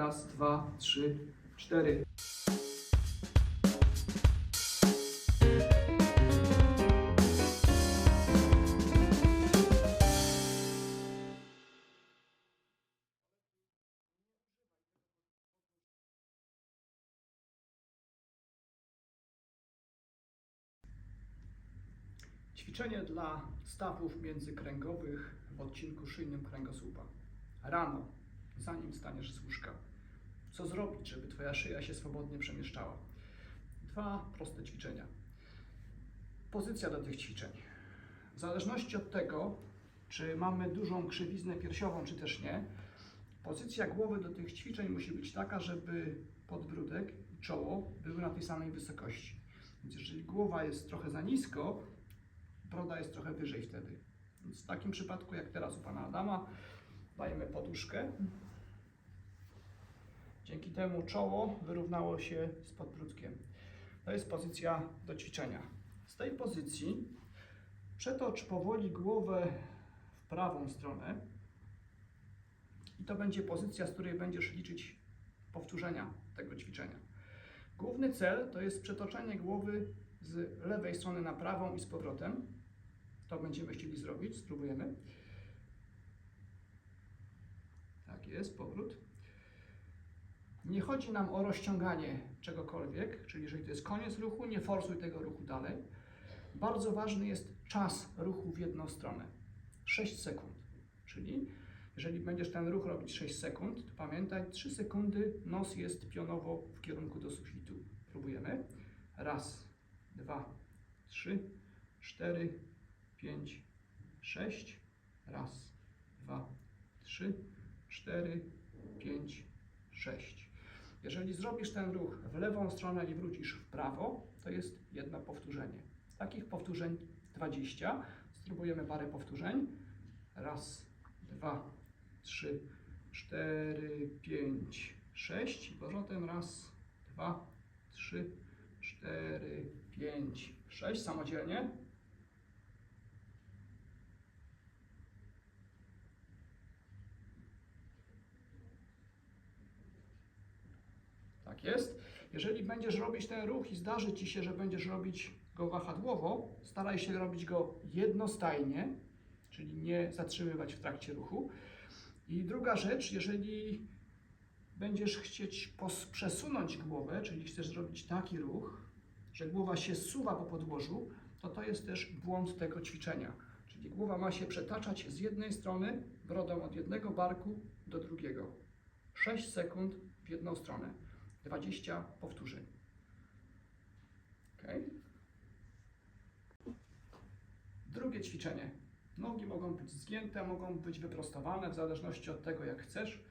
Raz, dwa, trzy, cztery. Ćwiczenie dla stawów międzykręgowych w odcinku szyjnym kręgosłupa. Rano, zanim staniesz z łóżka. Co zrobić, żeby Twoja szyja się swobodnie przemieszczała? Dwa proste ćwiczenia. Pozycja do tych ćwiczeń. W zależności od tego, czy mamy dużą krzywiznę piersiową, czy też nie, pozycja głowy do tych ćwiczeń musi być taka, żeby podbródek i czoło były na tej samej wysokości. Więc jeżeli głowa jest trochę za nisko, broda jest trochę wyżej wtedy. Więc w takim przypadku, jak teraz u pana Adama, dajemy poduszkę. Dzięki temu czoło wyrównało się z podbródkiem. To jest pozycja do ćwiczenia. Z tej pozycji przetocz powoli głowę w prawą stronę i to będzie pozycja, z której będziesz liczyć powtórzenia tego ćwiczenia. Główny cel to jest przetoczenie głowy z lewej strony na prawą i z powrotem. To będziemy chcieli zrobić, spróbujemy. Tak jest, powrót. Nie chodzi nam o rozciąganie czegokolwiek, czyli jeżeli to jest koniec ruchu, nie forsuj tego ruchu dalej. Bardzo ważny jest czas ruchu w jedną stronę. 6 sekund. Czyli jeżeli będziesz ten ruch robić 6 sekund, to pamiętaj, 3 sekundy nos jest pionowo w kierunku do sufitu. Próbujemy. Raz, dwa, trzy, cztery, pięć, sześć. Raz, dwa, trzy, cztery, pięć, sześć. Jeżeli zrobisz ten ruch w lewą stronę i wrócisz w prawo, to jest jedno powtórzenie. Takich powtórzeń 20. Spróbujemy parę powtórzeń. Raz, dwa, trzy, cztery, pięć, sześć. I powrotem raz, dwa, trzy, cztery, pięć, sześć. Samodzielnie. Tak jest. Jeżeli będziesz robić ten ruch i zdarzy Ci się, że będziesz robić go wahadłowo, staraj się robić go jednostajnie, czyli nie zatrzymywać w trakcie ruchu. I druga rzecz, jeżeli będziesz chcieć przesunąć głowę, czyli chcesz zrobić taki ruch, że głowa się suwa po podłożu, to to jest też błąd tego ćwiczenia. Czyli głowa ma się przetaczać z jednej strony brodą od jednego barku do drugiego. 6 sekund w jedną stronę. 20 powtórzeń. Ok? Drugie ćwiczenie. Nogi mogą być zgięte, mogą być wyprostowane w zależności od tego, jak chcesz,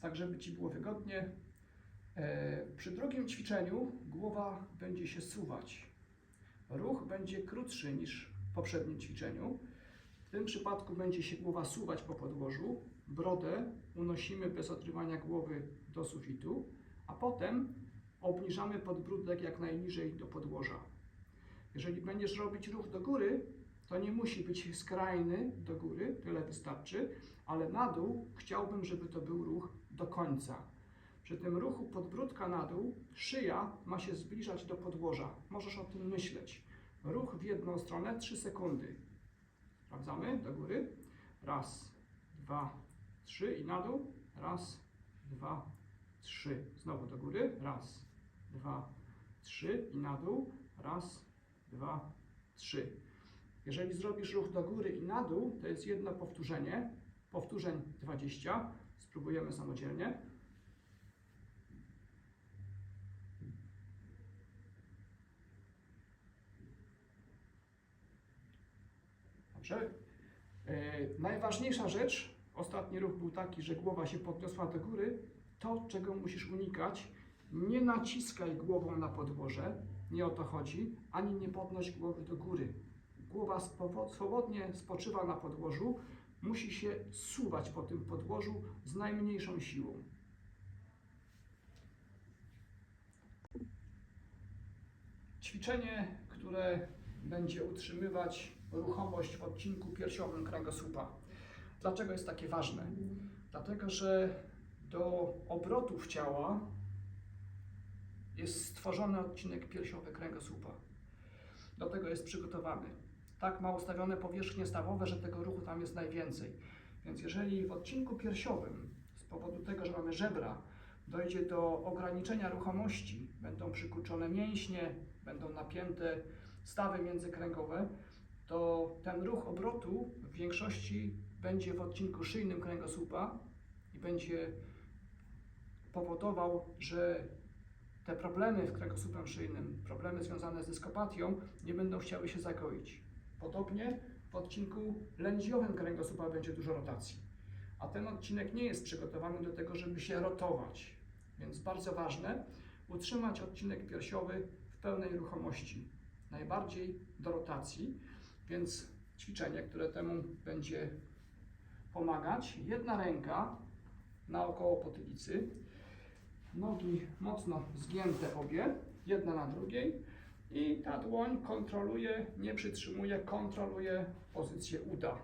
tak żeby Ci było wygodnie. E, przy drugim ćwiczeniu głowa będzie się suwać. Ruch będzie krótszy niż w poprzednim ćwiczeniu. W tym przypadku będzie się głowa suwać po podłożu. Brodę unosimy bez odrywania głowy do sufitu, potem obniżamy podbródek jak najniżej do podłoża. Jeżeli będziesz robić ruch do góry, to nie musi być skrajny do góry, tyle wystarczy, ale na dół chciałbym, żeby to był ruch do końca. Przy tym ruchu podbródka na dół szyja ma się zbliżać do podłoża. Możesz o tym myśleć. Ruch w jedną stronę 3 sekundy. Sprawdzamy do góry. Raz, dwa, trzy i na dół. Raz, dwa, trzy. Znowu do góry. Raz, dwa, trzy i na dół. Raz, dwa, trzy. Jeżeli zrobisz ruch do góry i na dół, to jest jedno powtórzenie. Powtórzeń 20. Spróbujemy samodzielnie. Dobrze. E, najważniejsza rzecz, ostatni ruch był taki, że głowa się podniosła do góry. To, czego musisz unikać, nie naciskaj głową na podłoże, nie o to chodzi, ani nie podnoś głowy do góry. Głowa swobodnie spoczywa na podłożu, musi się suwać po tym podłożu z najmniejszą siłą. Ćwiczenie, które będzie utrzymywać ruchomość w odcinku piersiowym kręgosłupa. Dlaczego jest takie ważne? Dlatego, że do obrotów ciała jest stworzony odcinek piersiowy kręgosłupa. Do tego jest przygotowany. Tak ma ustawione powierzchnie stawowe, że tego ruchu tam jest najwięcej. Więc jeżeli w odcinku piersiowym z powodu tego, że mamy żebra, dojdzie do ograniczenia ruchomości, będą przykurczone mięśnie, będą napięte stawy międzykręgowe, to ten ruch obrotu w większości będzie w odcinku szyjnym kręgosłupa i będzie powodował, że te problemy w kręgosłupem szyjnym, problemy związane z dyskopatią nie będą chciały się zagoić. Podobnie w odcinku lędźwiowym kręgosłupa będzie dużo rotacji, a ten odcinek nie jest przygotowany do tego, żeby się rotować. Więc bardzo ważne, utrzymać odcinek piersiowy w pełnej ruchomości, najbardziej do rotacji, więc ćwiczenie, które temu będzie pomagać. Jedna ręka naokoło potylicy, nogi mocno zgięte obie, jedna na drugiej i ta dłoń kontroluje, nie przytrzymuje, kontroluje pozycję uda.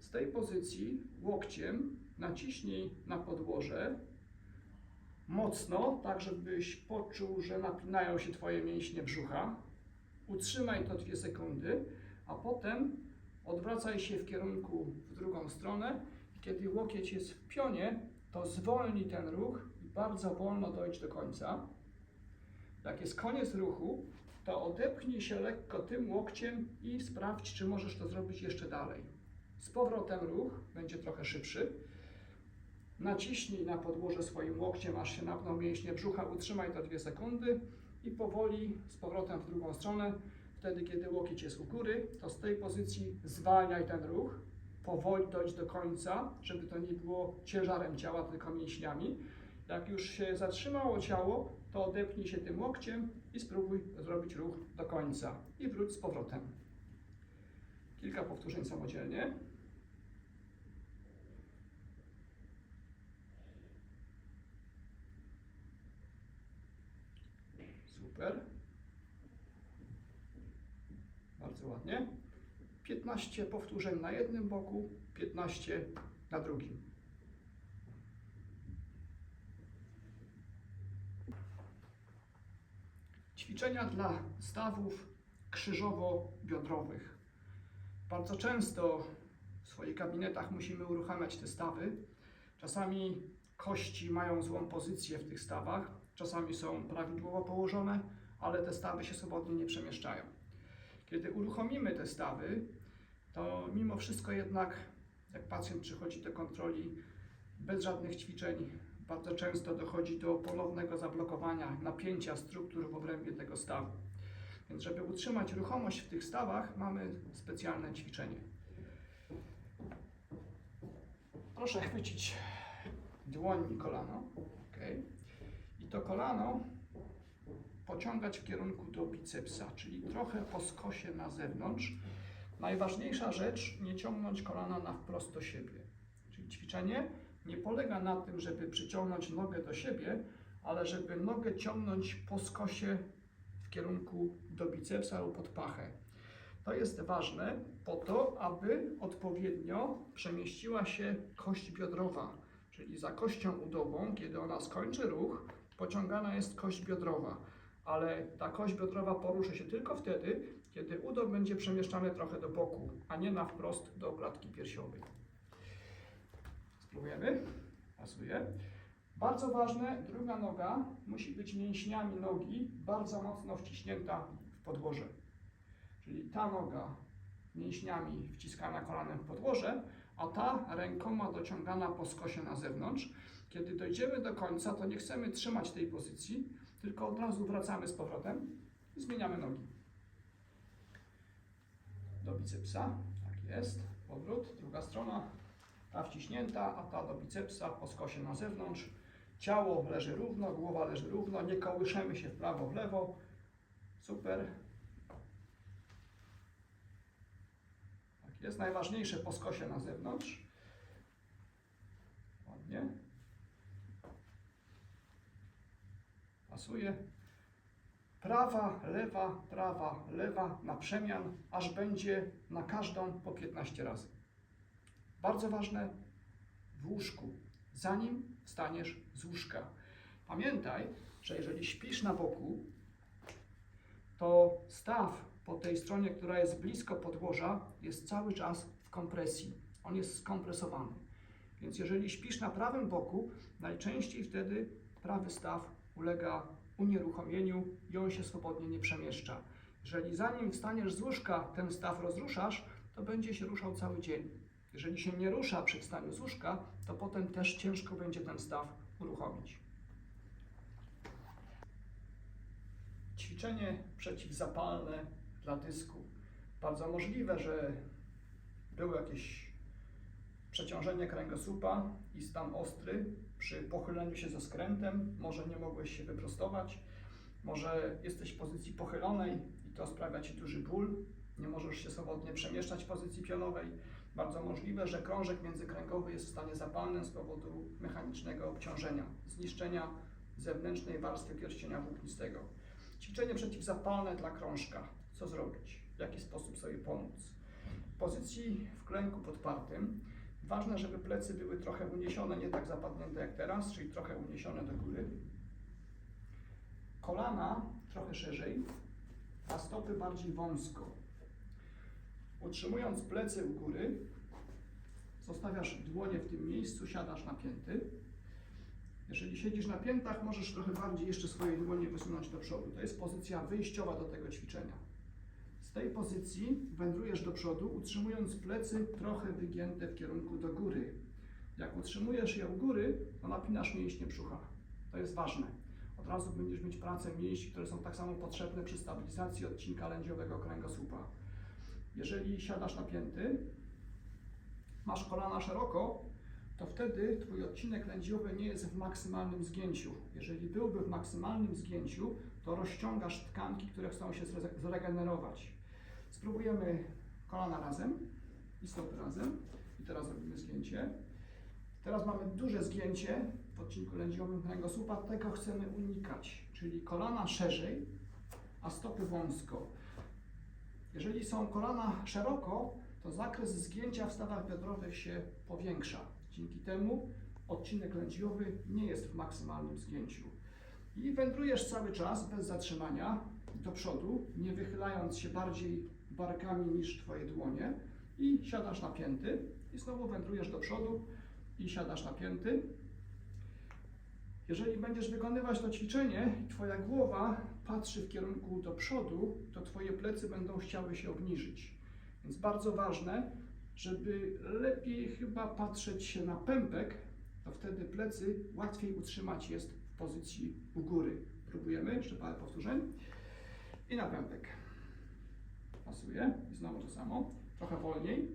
Z tej pozycji łokciem naciśnij na podłoże mocno, tak żebyś poczuł, że napinają się Twoje mięśnie brzucha. Utrzymaj to dwie sekundy, a potem odwracaj się w kierunku w drugą stronę. Kiedy łokieć jest w pionie, to zwolnij ten ruch bardzo wolno dojdź do końca. Jak jest koniec ruchu, to odepchnij się lekko tym łokciem i sprawdź, czy możesz to zrobić jeszcze dalej. Z powrotem ruch będzie trochę szybszy. Naciśnij na podłoże swoim łokciem, aż się napną mięśnie brzucha, utrzymaj to dwie sekundy i powoli z powrotem w drugą stronę. Wtedy, kiedy łokieć jest u góry, to z tej pozycji zwalniaj ten ruch, powoli dojdź do końca, żeby to nie było ciężarem ciała, tylko mięśniami. Jak już się zatrzymało ciało, to odepnij się tym łokciem i spróbuj zrobić ruch do końca i wróć z powrotem. Kilka powtórzeń samodzielnie. Super. Bardzo ładnie. 15 powtórzeń na jednym boku, 15 na drugim. Ćwiczenia dla stawów krzyżowo-biodrowych. Bardzo często w swoich gabinetach musimy uruchamiać te stawy. Czasami kości mają złą pozycję w tych stawach, czasami są prawidłowo położone, ale te stawy się swobodnie nie przemieszczają. Kiedy uruchomimy te stawy, to mimo wszystko jednak, jak pacjent przychodzi do kontroli bez żadnych ćwiczeń, bardzo często dochodzi do ponownego zablokowania napięcia struktur w obrębie tego stawu. Więc żeby utrzymać ruchomość w tych stawach, mamy specjalne ćwiczenie. Proszę chwycić dłoń i kolano. Okay. I to kolano pociągać w kierunku do bicepsa, czyli trochę po skosie na zewnątrz. Najważniejsza rzecz, nie ciągnąć kolana na wprost do siebie. Czyli ćwiczenie nie polega na tym, żeby przyciągnąć nogę do siebie, ale żeby nogę ciągnąć po skosie w kierunku do bicepsa lub pod pachę. To jest ważne po to, aby odpowiednio przemieściła się kość biodrowa, czyli za kością udową, kiedy ona skończy ruch, pociągana jest kość biodrowa, ale ta kość biodrowa poruszy się tylko wtedy, kiedy udo będzie przemieszczany trochę do boku, a nie na wprost do klatki piersiowej. Spróbujemy. Pasuje. Bardzo ważne, druga noga musi być mięśniami nogi bardzo mocno wciśnięta w podłoże. Czyli ta noga mięśniami wciskana kolanem w podłoże, a ta rękoma dociągana po skosie na zewnątrz. Kiedy dojdziemy do końca, to nie chcemy trzymać tej pozycji, tylko od razu wracamy z powrotem i zmieniamy nogi. Do bicepsa, tak jest, powrót, druga strona, ta wciśnięta, a ta do bicepsa po skosie na zewnątrz. Ciało leży równo, głowa leży równo, nie kołyszemy się w prawo, w lewo. Super. Tak jest, najważniejsze po skosie na zewnątrz. Ładnie. Pasuje. Prawa, lewa, prawa, lewa na przemian, aż będzie na każdą po 15 razy. Bardzo ważne w łóżku. Zanim wstaniesz z łóżka. Pamiętaj, że jeżeli śpisz na boku, to staw po tej stronie, która jest blisko podłoża, jest cały czas w kompresji. On jest skompresowany. Więc jeżeli śpisz na prawym boku, najczęściej wtedy prawy staw ulega unieruchomieniu i on się swobodnie nie przemieszcza. Jeżeli zanim wstaniesz z łóżka, ten staw rozruszasz, to będzie się ruszał cały dzień. Jeżeli się nie rusza przy wstaniu z łóżka, to potem też ciężko będzie ten staw uruchomić. Ćwiczenie przeciwzapalne dla dysku. Bardzo możliwe, że było jakieś przeciążenie kręgosłupa i stan ostry przy pochyleniu się ze skrętem. Może nie mogłeś się wyprostować, może jesteś w pozycji pochylonej i to sprawia Ci duży ból. Nie możesz się swobodnie przemieszczać w pozycji pionowej. Bardzo możliwe, że krążek międzykręgowy jest w stanie zapalnym z powodu mechanicznego obciążenia, zniszczenia zewnętrznej warstwy pierścienia włóknistego. Ćwiczenie przeciwzapalne dla krążka. Co zrobić? W jaki sposób sobie pomóc? W pozycji w klęku podpartym ważne, żeby plecy były trochę uniesione, nie tak zapadnięte jak teraz, czyli trochę uniesione do góry. Kolana trochę szerzej, a stopy bardziej wąsko. Utrzymując plecy u góry, zostawiasz dłonie w tym miejscu, siadasz na pięty. Jeżeli siedzisz na piętach, możesz trochę bardziej jeszcze swoje dłonie wysunąć do przodu. To jest pozycja wyjściowa do tego ćwiczenia. Z tej pozycji wędrujesz do przodu, utrzymując plecy trochę wygięte w kierunku do góry. Jak utrzymujesz je u góry, to napinasz mięśnie brzucha. To jest ważne. Od razu będziesz mieć pracę mięśni, które są tak samo potrzebne przy stabilizacji odcinka lędziowego kręgosłupa. Jeżeli siadasz na pięty, masz kolana szeroko, to wtedy Twój odcinek lędziowy nie jest w maksymalnym zgięciu. Jeżeli byłby w maksymalnym zgięciu, to rozciągasz tkanki, które chcą się zre- zregenerować. Spróbujemy kolana razem i stopy razem. I teraz robimy zgięcie. Teraz mamy duże zgięcie w odcinku lędziowym kręgosłupa. Tego chcemy unikać, czyli kolana szerzej, a stopy wąsko. Jeżeli są kolana szeroko, to zakres zgięcia w stawach biodrowych się powiększa. Dzięki temu odcinek lędźwiowy nie jest w maksymalnym zgięciu. I wędrujesz cały czas bez zatrzymania do przodu, nie wychylając się bardziej barkami niż Twoje dłonie i siadasz na pięty i znowu wędrujesz do przodu i siadasz na pięty. Jeżeli będziesz wykonywać to ćwiczenie Twoja głowa patrzy w kierunku do przodu, to Twoje plecy będą chciały się obniżyć. Więc bardzo ważne, żeby lepiej chyba patrzeć się na pępek, to wtedy plecy łatwiej utrzymać jest w pozycji u góry. Próbujemy, jeszcze parę powtórzeń. I na pępek. Pasuje. I znowu to samo. Trochę wolniej.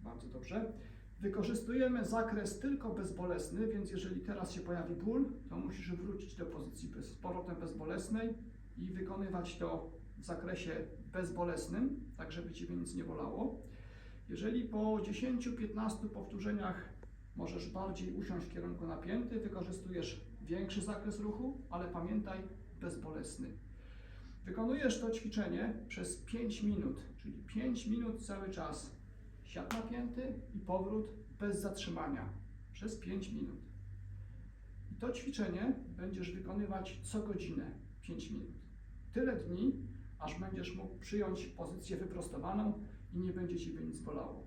Bardzo dobrze. Wykorzystujemy zakres tylko bezbolesny, więc jeżeli teraz się pojawi ból, to musisz wrócić do pozycji bez, z powrotem bezbolesnej i wykonywać to w zakresie bezbolesnym, tak żeby Ciebie nic nie bolało. Jeżeli po 10-15 powtórzeniach możesz bardziej usiąść w kierunku napięty, wykorzystujesz większy zakres ruchu, ale pamiętaj, bezbolesny. Wykonujesz to ćwiczenie przez 5 minut, czyli 5 minut cały czas siad napięty i powrót bez zatrzymania przez 5 minut. I to ćwiczenie będziesz wykonywać co godzinę 5 minut. Tyle dni, aż będziesz mógł przyjąć pozycję wyprostowaną i nie będzie Ciebie nic bolało.